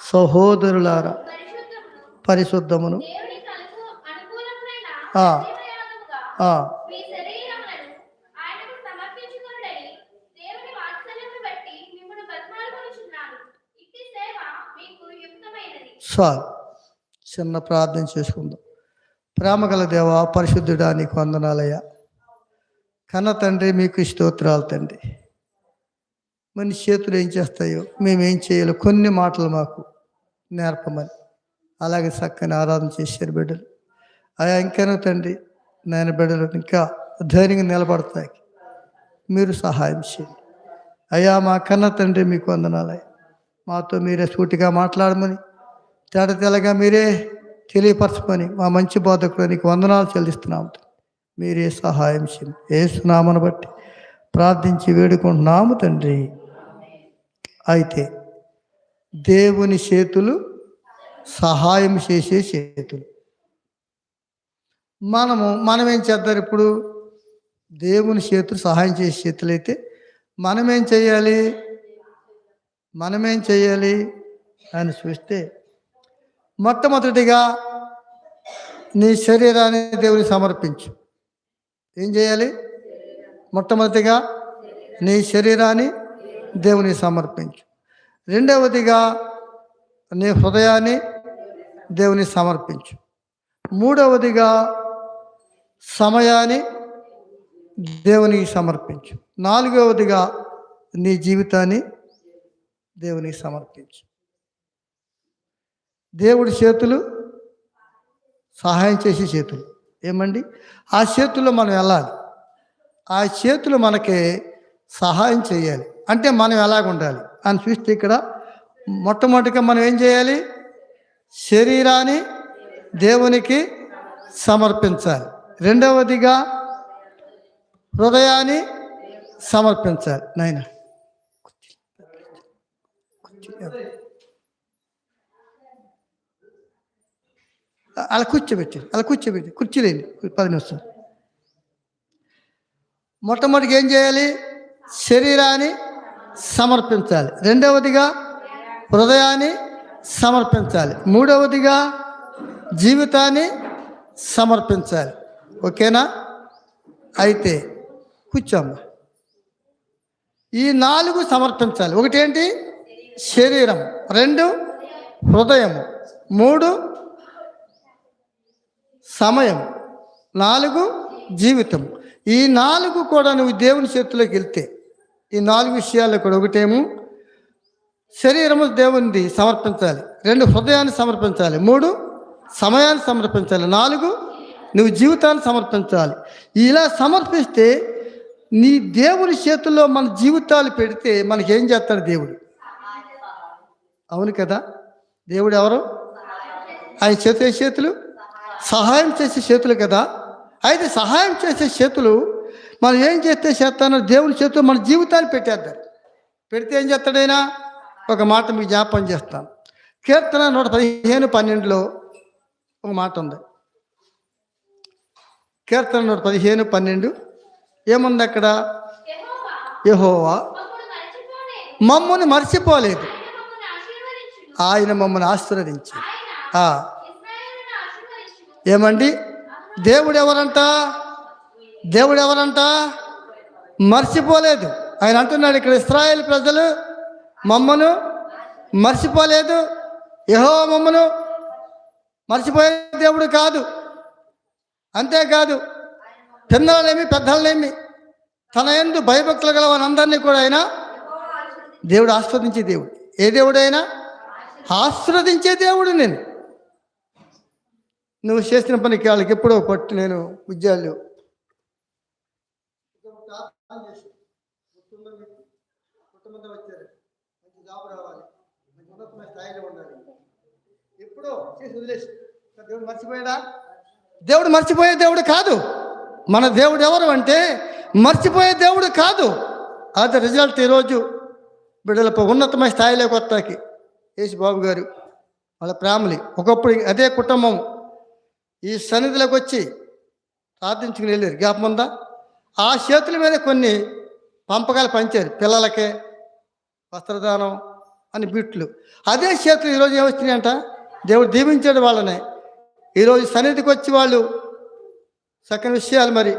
సహోదరులారా పరిశుద్ధమును. చాలు చిన్న ప్రార్థన చేసుకుందాం. ప్రేమగల దేవ పరిశుద్ధుడా నీకు వందనాలయ్యా. కన్న తండ్రి మీకు స్తోత్రాలు తండ్రి. మన చేతులు ఏం చేస్తాయో? మేమేం చేయాలో? కొన్ని మాటలు మాకు నేర్పమని. అలాగే చక్కని ఆరాధన చేశారు బిడ్డలు. అయా ఇంకేనో తండ్రి? నేను బిడ్డలు ఇంకా ధైర్యంగా నిలబడతాయి. మీరు సహాయం చేయండి. అయ్యా మా కన్న తండ్రి మీకు వందనాలయ్య. మాతో మీరే సూటిగా మాట్లాడమని తేడతెలగా మీరే తెలియపరచమని మా మంచి బోధకుడు నీకు వందనాలు చెల్లిస్తున్నాము మీరే సహాయం చేయండి. ఏ సునామను బట్టి ప్రార్థించి వేడుకుంటున్నాము తండ్రి. అయితే దేవుని చేతులు సహాయం చేసే చేతులు. మనము మనం ఏం చేద్దాం ఇప్పుడు? దేవుని చేతులు సహాయం చేసే చేతులైతే మనమేం చేయాలి? మనమేం చేయాలి? అని చూస్తే మొట్టమొదటిగా నీ శరీరాన్ని దేవుని సమర్పించు. ఏం చేయాలి? మొట్టమొదటిగా నీ శరీరాన్ని దేవుని సమర్పించు. రెండవదిగా నీ హృదయాన్ని దేవుని సమర్పించు. మూడవదిగా సమయాన్ని దేవునికి సమర్పించు. నాలుగవదిగా నీ జీవితాన్ని దేవునికి సమర్పించు. దేవుడి చేతులు సహాయం చేసే చేతులు. ఏమండి? ఆ చేతుల్లో మనం వెళ్ళాలి. ఆ చేతులు మనకి సహాయం చేయాలి. అంటే మనం ఎలాగ ఉండాలి? అని చూస్తే ఇక్కడ మొట్టమొదటిగా మనం ఏం చేయాలి? శరీరాన్ని దేవునికి సమర్పించాలి. రెండవదిగా హృదయాన్ని సమర్పించాలి. నాయన. అలా కూర్చోబెట్టి అలా కూర్చోబెట్టి కుర్చీలేండి పది నిమిషాలు. మొట్టమొదటిగా ఏం చేయాలి? శరీరాన్ని సమర్పించాలి. రెండవదిగా హృదయాన్ని సమర్పించాలి. మూడవదిగా జీవితాన్ని సమర్పించాలి. ఓకేనా? అయితే కూర్చోమ్మా. ఈ నాలుగు సమర్పించాలి. ఒకటేంటి? శరీరం. రెండు హృదయము. మూడు సమయం. నాలుగు జీవితం. ఈ నాలుగు కూడా నువ్వు దేవుని చేతిలోకి వెళ్తే ఈ నాలుగు విషయాలు కూడా ఒకటేమో శరీరము దేవునిది సమర్పించాలి. రెండు హృదయాన్ని సమర్పించాలి. మూడు సమయాన్ని సమర్పించాలి. నాలుగు నువ్వు జీవితాన్ని సమర్పించాలి. ఇలా సమర్పిస్తే నీ దేవుని చేతుల్లో మన జీవితాలు పెడితే మనకేం చేస్తాడు దేవుడు? అవును కదా? దేవుడు ఎవరు? ఆయన చేతులు చేతులు? సహాయం చేసే చేతులు కదా? అయితే సహాయం చేసే చేతులు మనం ఏం చేస్తే చేస్తానో దేవుని చేతులు మన జీవితాన్ని పెట్టేద్దాం. పెడితే ఏం చేస్తాడైనా? ఒక మాట మీకు జ్ఞాపం చేస్తాను. కీర్తన నూట పదిహేను పన్నెండులో ఒక మాట ఉంది. కీర్తన నూట పదిహేను పన్నెండు ఏముంది అక్కడ? యహోవా మమ్మల్ని మర్చిపోలేదు. ఆయన మమ్మల్ని ఆశీర్వదించి ఏమండి? దేవుడు ఎవరంట? దేవుడు ఎవరంట మర్చిపోలేదు. ఆయన అంటున్నాడు ఇక్కడ ఇస్రాయేల్ ప్రజలు మమ్మను మర్చిపోలేదు. యహో మమ్మను మర్చిపోయే దేవుడు కాదు. అంతేకాదు పిన్నలనేమి పెద్దలనేమి తన ఎందు భయభక్తులు గల వారందరినీ కూడా ఆయన దేవుడు ఆస్వాదించే దేవుడు. ఏ దేవుడైనా ఆస్వాదించే దేవుడు నేను. నువ్వు చేసిన పనికి వాళ్ళకి ఎప్పుడో పట్టు నేను ఉద్యోగాలు ఎప్పుడో చేసి వదిలేసి. దేవుడు మర్చిపోయాడా? దేవుడు మర్చిపోయే దేవుడు కాదు. మన దేవుడు ఎవరు అంటే మర్చిపోయే దేవుడు కాదు. అది రిజల్ట్ ఈరోజు బిడ్డలపై ఉన్నతమైన స్థాయిలో కొత్తకి యేసు బాబు గారు వాళ్ళ ఫ్యామిలీ ఒకప్పుడు అదే కుటుంబం ఈ సన్నిధిలోకి వచ్చి ప్రార్థించుకుని వెళ్ళారు. జ్ఞాపం ఉందా? ఆ చేతుల మీద కొన్ని పంపకాలు పంచారు. పిల్లలకే వస్త్రదానం అని బిట్లు. అదే చేతులు ఈరోజు ఏమొచ్చినాయంట దేవుడు దీవించాడు వాళ్ళని. ఈరోజు సన్నిధికి వచ్చి వాళ్ళు చక్కని విషయాలు మరి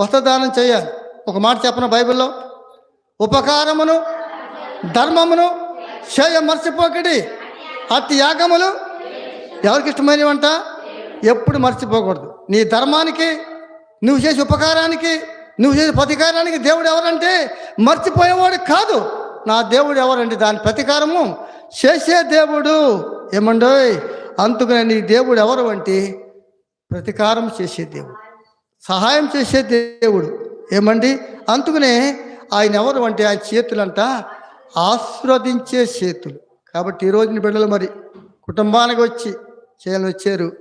వస్త్రదానం చేయాలి. ఒక మాట చెప్పన బైబిల్లో? ఉపకారమును ధర్మమును చేయ మర్చిపోకడి అతి యాగములు ఎవరికి ఇష్టమైనవంట? ఎప్పుడు మర్చిపోకూడదు. నీ ధర్మానికి నువ్వు చేసే ఉపకారానికి నువ్వు చేసే ప్రతికారానికి దేవుడు ఎవరంటే మర్చిపోయేవాడు కాదు. నా దేవుడు ఎవరంటే దాని ప్రతీకారము చేసే దేవుడు ఏమండోయ్ అందుకనే నీ దేవుడు ఎవరు అంటే ప్రతీకారం చేసే దేవుడు. సహాయం చేసే దేవుడు ఏమండి? అందుకనే ఆయన ఎవరు అంటే ఆయన చేతులంట ఆస్వాదించే చేతులు. కాబట్టి ఈ రోజున బిడ్డలు మరి కుటుంబానికి వచ్చి చేయాలని వచ్చారు.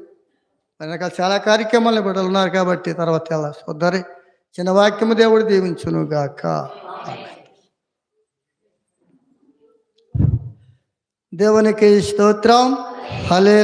వెనకాల చాలా కార్యక్రమాలు బిడ్డలు ఉన్నారు కాబట్టి తర్వాత ఎలా? చూద్దరే చిన్న వాక్యము దేవుడు దీవించును గాక దేవునికి స్తోత్రం. హలే